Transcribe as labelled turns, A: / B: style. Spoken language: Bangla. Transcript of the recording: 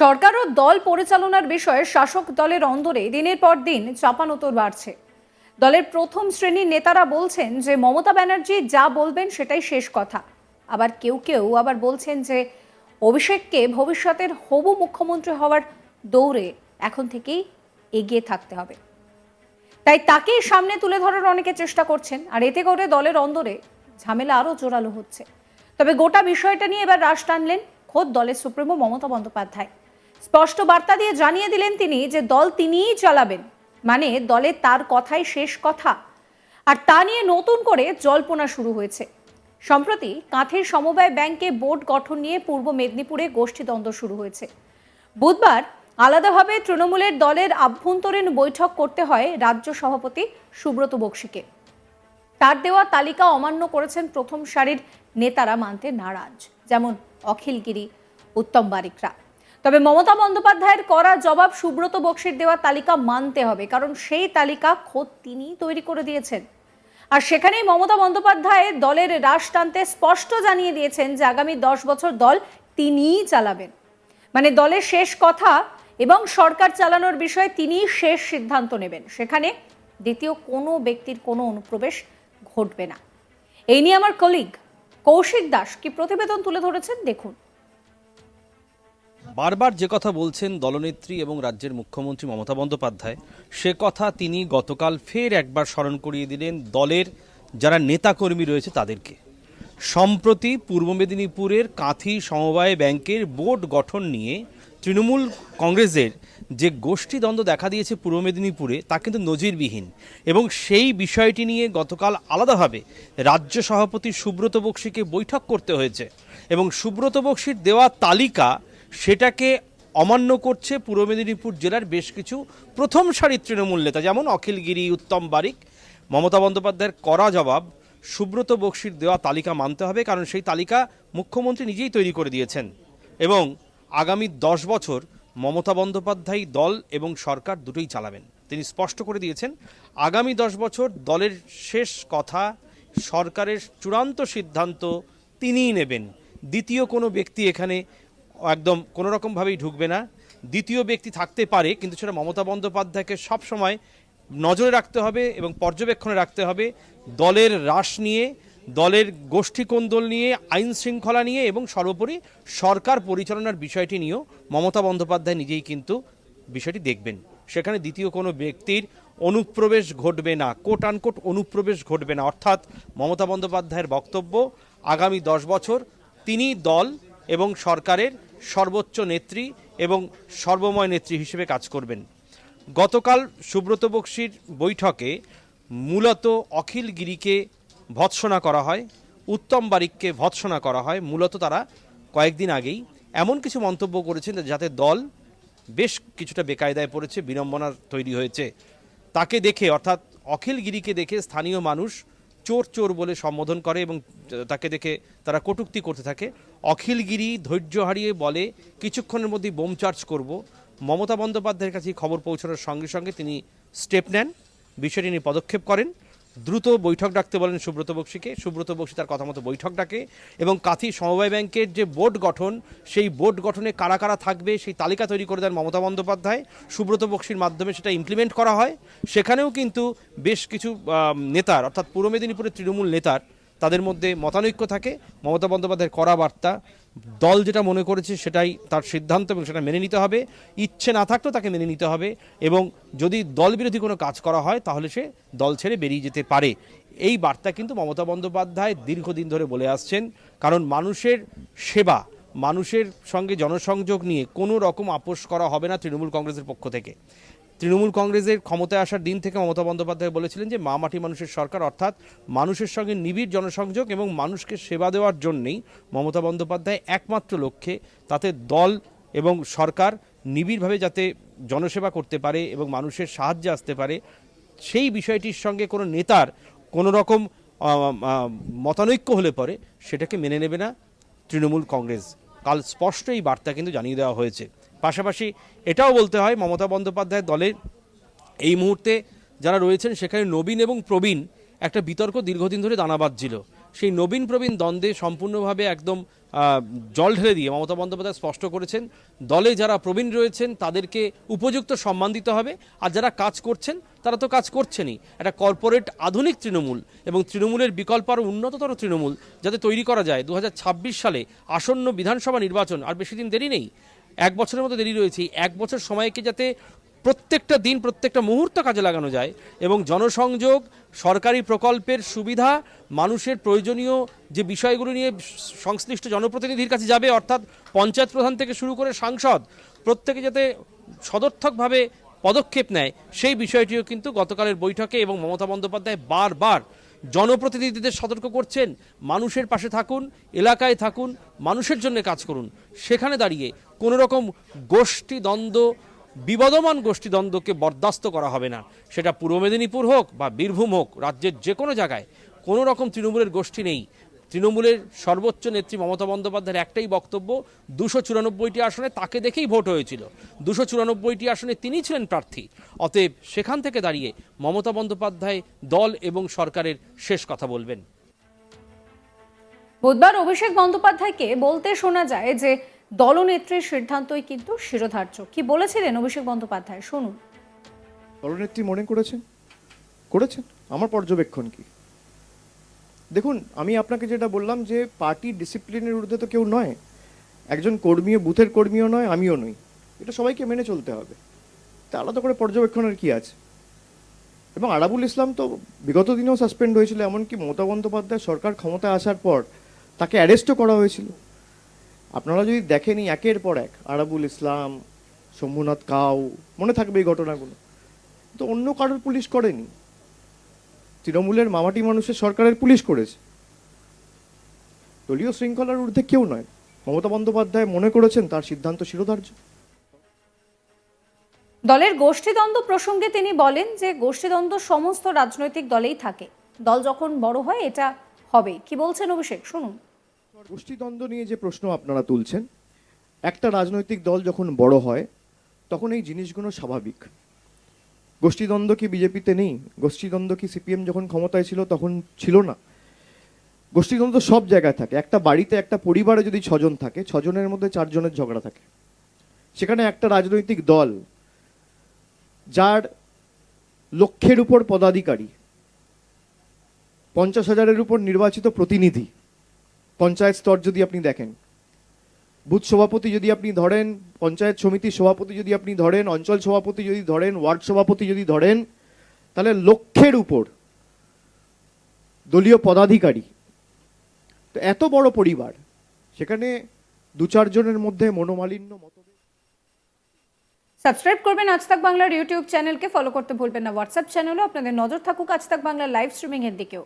A: সরকার ও দল পরিচালনার বিষয়ে শাসক দলের অন্দরে দিনের পর দিন চাপানোতর বাড়ছে। দলের প্রথম শ্রেণির নেতারা বলছেন যে, মমতা ব্যানার্জি যা বলবেন সেটাই শেষ কথা। আবার কেউ কেউ আবার বলছেন যে, অভিষেককে ভবিষ্যতের হবু মুখ্যমন্ত্রী হওয়ার দৌড়ে এখন থেকেই এগিয়ে থাকতে হবে। তাই তাকেই সামনে তুলে ধরার অনেকে চেষ্টা করছেন, আর এতে করে দলের অন্দরে ঝামেলা আরও জোরালো হচ্ছে। তবে গোটা বিষয়টা নিয়ে এবার রাশ টানলেন খোদ দলের সুপ্রিমো মমতা বন্দ্যোপাধ্যায়। স্পষ্ট বার্তা দিয়ে জানিয়ে দিলেন তিনি যে দল তিনিই চালাবেন। মানে দলে তার কথাই শেষ কথা। আর তা নিয়ে নতুন করে জল্পনা শুরু হয়েছে। সম্প্রতি কাঁথের সমবায় ব্যাংকে বোর্ড গঠন নিয়ে পূর্ব মেদিনীপুরে গোষ্ঠীদ্বন্দ্ব শুরু হয়েছে। বুধবার আলাদাভাবে তৃণমূলের দলের আভ্যন্তরীণ বৈঠক করতে হয় রাজ্য সভাপতি সুব্রত বক্সিকে। তার দেওয়া তালিকা অমান্য করেছেন প্রথম সারির নেতারা মানতে নারাজ, যেমন অখিলগিরি, উত্তম বারিকরা। তবে মমতা বন্দ্যোপাধ্যায়ের করা জবাব সুব্রত বক্সির দেওয়া তালিকা মানতে হবে, কারণ সেই তালিকা খোদ তিনিই তৈরি করে দিয়েছেন। আর সেখানেই মমতা বন্দ্যোপাধ্যায় দলের রাশ টানতে স্পষ্ট জানিয়ে দিয়েছেন যে আগামী দশ বছর দল তিনিই চালাবেন। মানে দলের শেষ কথা এবং সরকার চালানোর বিষয়ে তিনিই শেষ সিদ্ধান্ত নেবেন। সেখানে দ্বিতীয় কোনো ব্যক্তির কোনো অনুপ্রবেশ ঘটবে না। এই নিয়ে আমার কলিগ কৌশিক দাস কি প্রতিবেদন তুলে ধরেছেন দেখুন।
B: বারবার যে কথা বলছেন দলনেত্রী এবং রাজ্যের মুখ্যমন্ত্রী মমতা বন্দ্যোপাধ্যায়, সে কথা তিনি গতকাল ফের একবার স্মরণ করিয়ে দিলেন দলের যারা নেতাকর্মী রয়েছে তাদেরকে। সম্প্রতি পূর্ব মেদিনীপুরের কাঁথি সমবায় ব্যাংকের বোর্ড গঠন নিয়ে তৃণমূল কংগ্রেসের যে গোষ্ঠীদ্বন্দ্ব দেখা দিয়েছে পূর্ব মেদিনীপুরে, তা কিন্তু নজিরবিহীন এবং সেই বিষয়টি নিয়ে গতকাল আলাদাভাবে রাজ্য সভাপতি সুব্রত বক্সিকে বৈঠক করতে হয়েছে এবং সুব্রত বক্সির দেওয়া তালিকা সেটাকে অমান্য করছে পূর্ব মেদিনীপুর জেলার বেশ কিছু প্রথম সারির তৃণমূল নেতা, যেমন অখিলগিরি, উত্তম বারিক, মমতা বন্দ্যোপাধ্যায়ের করা জবাব সুব্রত বক্সির দেওয়া তালিকা মানতে হবে, কারণ সেই তালিকা মুখ্যমন্ত্রী নিজেই তৈরি করে দিয়েছেন। এবং আগামী দশ বছর মমতা বন্দ্যোপাধ্যায় দল এবং সরকার দুটোই চালাবেন। তিনি স্পষ্ট করে দিয়েছেন, আগামী দশ বছর দলের শেষ কথা, সরকারের চূড়ান্ত সিদ্ধান্ত তিনিই নেবেন। দ্বিতীয় কোনো ব্যক্তি এখানে একদম কোনো রকমভাবেই ঢুকবে না। দ্বিতীয় ব্যক্তি থাকতে পারে, কিন্তু সেটা মমতা বন্দ্যোপাধ্যায়কে সবসময় নজরে রাখতে হবে এবং পর্যবেক্ষণে রাখতে হবে দলের হ্রাস নিয়ে, দলের গোষ্ঠী কোন্দল নিয়ে, আইন শৃঙ্খলা নিয়ে এবং সর্বোপরি সরকার পরিচালনার বিষয়টি নিয়েও মমতা বন্দ্যোপাধ্যায় নিজেই কিন্তু বিষয়টি দেখবেন। সেখানে দ্বিতীয় কোনো ব্যক্তির অনুপ্রবেশ ঘটবে না কোট আনকোট অনুপ্রবেশ ঘটবে না। অর্থাৎ মমতা বন্দ্যোপাধ্যায়ের বক্তব্য, আগামী দশ বছর তিনি দল এবং সরকারের সর্বোচ্চ নেত্রী এবং সর্বময় নেত্রী হিসেবে কাজ করবেন। গতকাল সুব্রত বক্সির বৈঠকে মূলত অখিল গিরিকে ভৎসনা করা হয়, উত্তম বারিককে ভৎসনা করা হয়। মূলত তারা কয়েকদিন আগেই এমন কিছু মন্তব্য করেছেন যাতে দল বেশ কিছুটা বেকায়দায় পড়েছে, বিড়ম্বনা তৈরি হয়েছে। তাকে দেখে, অর্থাৎ অখিল গিরিকে দেখে স্থানীয় মানুষ চোর চোর বলে সম্বোধন করে এবং তাকে দেখে তারা কটূক্তি করতে থাকে। অখিলগিরি ধৈর্য হারিয়ে বলে কিছুক্ষণের মধ্যেই বোম চার্জ করব। মমতা বন্দ্যোপাধ্যায়ের কাছে খবর পৌঁছানোর সঙ্গে সঙ্গে তিনি স্টেপ নেন। বিষয়টি নিয়ে পদক্ষেপ করেন। দ্রুত বৈঠক ডাকতে বলেন সুব্রত বক্সিকে। সুব্রত বক্সি তার কথা মতো বৈঠক ডাকে এবং কাথি সমবায় ব্যাংকের যে বোর্ড গঠন, সেই বোর্ড গঠনে কারা কারা থাকবে সেই তালিকা তৈরি করে দেন মমতা বন্দ্যোপাধ্যায়। সুব্রত বক্সির মাধ্যমে সেটা ইমপ্লিমেন্ট করা হয়। সেখানেও কিন্তু বেশ কিছু নেতার, অর্থাৎ পূর্ব মেদিনীপুরের তৃণমূল নেতার তাদের মধ্যে মতানৈক্য থাকে। মমতা বন্দ্যোপাধ্যায়ের করা বার্তা, দল যেটা মনে করেছে সেটাই তার সিদ্ধান্ত এবং সেটা মেনে নিতে হবে। ইচ্ছে না থাকলেও তাকে মেনে নিতে হবে এবং যদি দল বিরোধী কোনো কাজ করা হয় তাহলে সে দল ছেড়ে বেরিয়ে যেতে পারে। এই বার্তা কিন্তু মমতা বন্দ্যোপাধ্যায় দীর্ঘদিন ধরে বলে আসছেন, কারণ মানুষের সেবা, মানুষের সঙ্গে জনসংযোগ নিয়ে কোনো রকম আপোষ করা হবে না তৃণমূল কংগ্রেসের পক্ষ থেকে। তৃণমূল কংগ্রেসের ক্ষমতায় আসার দিন থেকে মমতা বন্দ্যোপাধ্যায় বলেছিলেন যে মা মাটি মানুষের সরকার, অর্থাৎ মানুষের সঙ্গে নিবিড় জনসংযোগ এবং মানুষকে সেবা দেওয়ার জন্যেই মমতা বন্দ্যোপাধ্যায় একমাত্র লক্ষ্যে তাতে দল এবং সরকার নিবিড়ভাবে যাতে জনসেবা করতে পারে এবং মানুষের সাহায্যে আসতে পারে, সেই বিষয়টির সঙ্গে কোনো নেতার কোনো রকম মতানৈক্য হলে পরে সেটাকে মেনে নেবে না তৃণমূল কংগ্রেস। কাল স্পষ্ট এই বার্তা কিন্তু জানিয়ে দেওয়া হয়েছে। পাশাপাশি এটাও বলতে হয় মমতা বন্দ্যোপাধ্যায় দলের এই মুহূর্তে যারা রয়েছেন, সেখানে নবীন এবং প্রবীণ একটা বিতর্ক দীর্ঘদিন ধরে দানা বাঁধছিল। সেই নবীন প্রবীণ দ্বন্দ্বে সম্পূর্ণভাবে একদম জল ঢেলে দিয়ে মমতা বন্দ্যোপাধ্যায় স্পষ্ট করেছেন, দলে যারা প্রবীণ রয়েছেন তাদেরকে উপযুক্ত সম্মান দিতে হবে, আর যারা কাজ করছেন, তারা তো কাজ করছেনই। একটা কর্পোরেট আধুনিক তৃণমূল এবং তৃণমূলের বিকল্প আরও উন্নততর তৃণমূল যাতে তৈরি করা যায়। দু হাজার ছাব্বিশ সালে আসন্ন বিধানসভা নির্বাচন, আর বেশি দিন দেরি নেই এক বছরের মতো দেরি রয়েছে। এক বছর সময়কে যাতে প্রত্যেকটা দিন, প্রত্যেকটা মুহূর্ত কাজে লাগানো যায় এবং জনসংযোগ, সরকারি প্রকল্পের সুবিধা, মানুষের প্রয়োজনীয় যে বিষয়গুলো নিয়ে সংশ্লিষ্ট জনপ্রতিনিধির কাছে যাবে, অর্থাৎ পঞ্চায়েত প্রধান থেকে শুরু করে সাংসদ, প্রত্যেকে যাতে সদর্থকভাবে পদক্ষেপ নেয়, সেই বিষয়টিও কিন্তু গতকালের বৈঠকে এবং মমতা বন্দ্যোপাধ্যায় বারবার জনপ্রতিনিধিদের সতর্ক করছেন, মানুষের পাশে থাকুন, এলাকায় থাকুন, মানুষের জন্য কাজ করুন। সেখানে দাঁড়িয়ে কোনো রকম গোষ্ঠী দ্বন্দ্ব, বিবদমান গোষ্ঠীদ্বন্দ্বকে বরদাস্ত করা হবে না। সেটা পূর্ব মেদিনীপুর হোক বা বীরভূম হোক, রাজ্যের যে কোনো জায়গায় কোনো রকম তৃণমূলের গোষ্ঠী নেই। তৃণমূলের সর্বোচ্চ নেত্রী মমতা বন্দ্যোপাধ্যায়ের একটাই বক্তব্য দুশো চুরানব্বইটি আসনে তাকে দেখেই ভোট হয়েছিল। দুশো চুরানব্বইটি আসনে তিনিই ছিলেন প্রার্থী। অতএব সেখান থেকে দাঁড়িয়ে মমতা বন্দ্যোপাধ্যায় দল এবং সরকারের শেষ কথা বলবেন।
A: বুধবার অভিষেক বন্দ্যোপাধ্যায়কে বলতে শোনা যায় যে দলনেত্রীর সিদ্ধান্তই কিন্তু শিরোধার্য। কি বলেছিলেন অভিষেক বন্দ্যোপাধ্যায়? শুনুন।
C: দলনেত্রী মনে করেছেন? করেছেন? আমার পর্যবেক্ষণ কি? দেখুন, আমি আপনাকে যেটা বললাম যে পার্টি ডিসিপ্লিনের ঊর্ধ্বে তো কেউ নয়। একজন কর্মীও, বুথের কর্মীও নয়, আমিও নই। এটা সবাইকে মেনে চলতে হবে। তা আলাদা করে পর্যবেক্ষণের কি আছে? এবং আরাবুল ইসলাম তো বিগত দিনেও সাসপেন্ড হয়েছিল, এমনকি মমতা বন্দ্যোপাধ্যায় সরকার ক্ষমতায় আসার পর তাকে অ্যারেস্টও করা হয়েছিল। আপনারা যদি দেখেনি একের পর এক, আরাবুল ইসলাম শম্ভুনাথ কাউ, মনে থাকবে এই ঘটনাগুলো। তো অন্য কারোর পুলিশ করেনি। তৃণমূলের মামাটি মানুষের সরকারের পুলিশ করেছে। দলীয় শৃঙ্খলার ঊর্ধ্বে কেউ নয়। মমতা বন্দ্যোপাধ্যায় মনে করেছেন তার সিদ্ধান্ত শিরোধার্য।
A: দলের গোষ্ঠীদ্বন্দ্ব প্রসঙ্গে তিনি বলেন যে গোষ্ঠীদ্বন্দ্ব সমস্ত রাজনৈতিক দলেই থাকে। দল যখন বড় হয় এটা হবে কি বলছেন অভিষেক? শুনুন।
C: গোষ্ঠীদ্বন্দ্ব নিয়ে যে প্রশ্ন আপনারা তুলছেন একটা রাজনৈতিক দল যখন বড় হয় তখন এই জিনিসগুলো স্বাভাবিক। গোষ্ঠীদ্বন্দ্ব কি বিজেপিতে নেই? গোষ্ঠীদ্বন্দ্ব কি সিপিএম যখন ক্ষমতায় ছিল তখন ছিল না। গোষ্ঠীদ্বন্দ্ব সব জায়গায় থাকে। একটা বাড়িতে একটা পরিবারে যদি ছজন থাকে, ছজনের মধ্যে চারজনের ঝগড়া থাকে। সেখানে একটা রাজনৈতিক দল যার লক্ষ্যের উপর পদাধিকারী, পঞ্চাশ হাজারের উপর নির্বাচিত প্রতিনিধি, পঞ্চায়েত স্তর যদি আপনি দেখেন বুথ সভাপতি যদি আপনি ধরেন, পঞ্চায়েত সমিতির সভাপতি যদি আপনি ধরেন, অঞ্চল সভাপতি যদি ধরেন, ওয়ার্ড সভাপতি যদি ধরেন, তাহলে লক্ষ্যের উপর দলীয় পদাধিকারী। তো এত বড় পরিবার, সেখানে দু চারজনের মধ্যে মনোমালিন্য, মতভেদ।
A: সাবস্ক্রাইব করবেন আজ তাক বাংলার ইউটিউব চ্যানেলকে, ফলো করতে ভুলবেন না। হোয়াটসঅ্যাপ চ্যানেলও আপনাদের নজর থাকুক আজ তাক বাংলার লাইভ স্ট্রিমিং এর দিকেও।